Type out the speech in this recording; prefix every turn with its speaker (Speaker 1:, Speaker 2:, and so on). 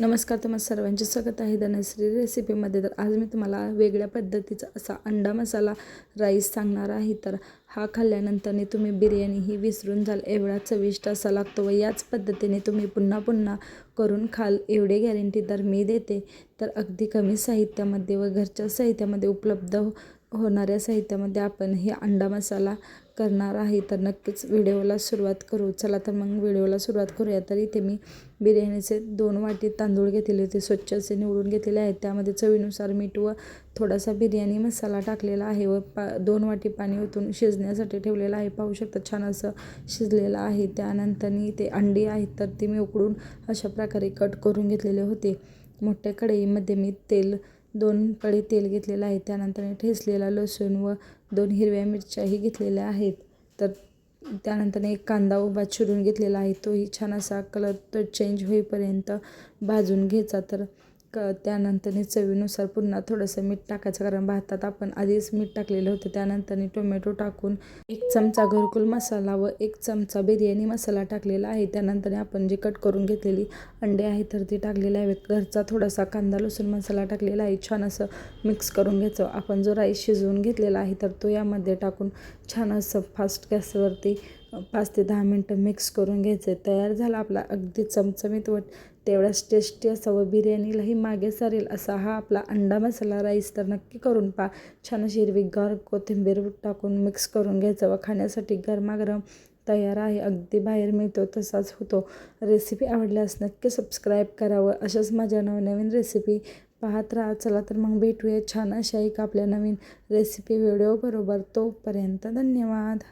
Speaker 1: नमस्कार तुम्हाला सर्वांचे स्वागत आहे धनश्री रेसिपीमध्ये तर आज मी तुम्हाला वेगळ्या पद्धतीचा असा अंडा मसाला राईस सांगणार आहे. तर हा खाल्ल्यानंतरने तुम्ही बिर्याणी ही विसरून जाल. एवढा चविष्ट असा लागतो व याच पद्धतीने तुम्ही पुन्हा पुन्हा करून खाल. एवढे गॅरंटी तर मी देते. तर अगदी कमी साहित्यामध्ये व घरच्या साहित्यामध्ये उपलब्ध होणाऱ्या साहित्यामध्ये आपण हे अंडा मसाला करणार आहे तर नक्कीच व्हिडिओला सुरुवात करू. चला तर मग व्हिडिओला सुरुवात करूया. तर इथे मी बिर्याणीचे दोन वाटी तांदूळ घेतलेले होते स्वच्छ असे निवडून घेतलेले आहेत. त्यामध्ये चवीनुसार मीठ व थोडासा बिर्याणी मसाला टाकलेला आहे व पा दोन वाटी पाणी ओतून शिजण्यासाठी ठेवलेलं आहे. पाहू शकता छान असं शिजलेलं आहे. त्यानंतर ते अंडी आहेत तर ती मी उकडून अशा प्रकारे कट करून घेतलेले होते. मोठ्या कढईमध्ये मी तेल दोन पळी तेल घेतलेलं आहे. त्यानंतर ठेसलेला लसूण व दोन हिरव्या मिरच्याही घेतलेल्या आहेत. तर त्यानंतर एक कांदा उभा चिरून घेतलेला आहे. तोही छान असा कलर चेंज होईपर्यंत भाजून घ्यायचा. तर क त्यानंतरने चवीनुसार पुन्हा थोडंसं मीठ टाकायचं कारण भातात आपण आधीच मीठ टाकलेलं होतं. त्यानंतरने टोमॅटो टाकून एक चमचा घरकुल मसाला व एक चमचा बिर्याणी मसाला टाकलेला आहे. त्यानंतर आपण जे कट करून घेतलेली अंडे आहे तर ती टाकलेले आहे. घरचा थोडासा कांदा लसूण मसाला टाकलेला आहे. छान असं मिक्स करून घ्यायचं. आपण जो राईस शिजवून घेतलेला आहे तर तो यामध्ये टाकून छान असं फास्ट गॅसवरती पाच ते दहा मिनटं मिक्स करून घ्यायचं. तयार झाला आपला अगदी चमचमीत व तेवढाच टेस्टी असा व बिर्याणीलाही मागे सारेल असा हा आपला अंडा मसाला राईस तर नक्की करून पा छान अशी हिरवीगार कोथिंबीर टाकून मिक्स करून घ्यायचं व खाण्यासाठी गरमागरम तयार आहे. अगदी बाहेर मिळतो तसाच होतो. रेसिपी आवडल्यास नक्की सबस्क्राईब करावं अशाच माझ्या नवनवीन रेसिपी पाहत राहा. चला तर मग भेटूया छान अशा एक आपल्या नवीन रेसिपी व्हिडिओबरोबर तोपर्यंत धन्यवाद.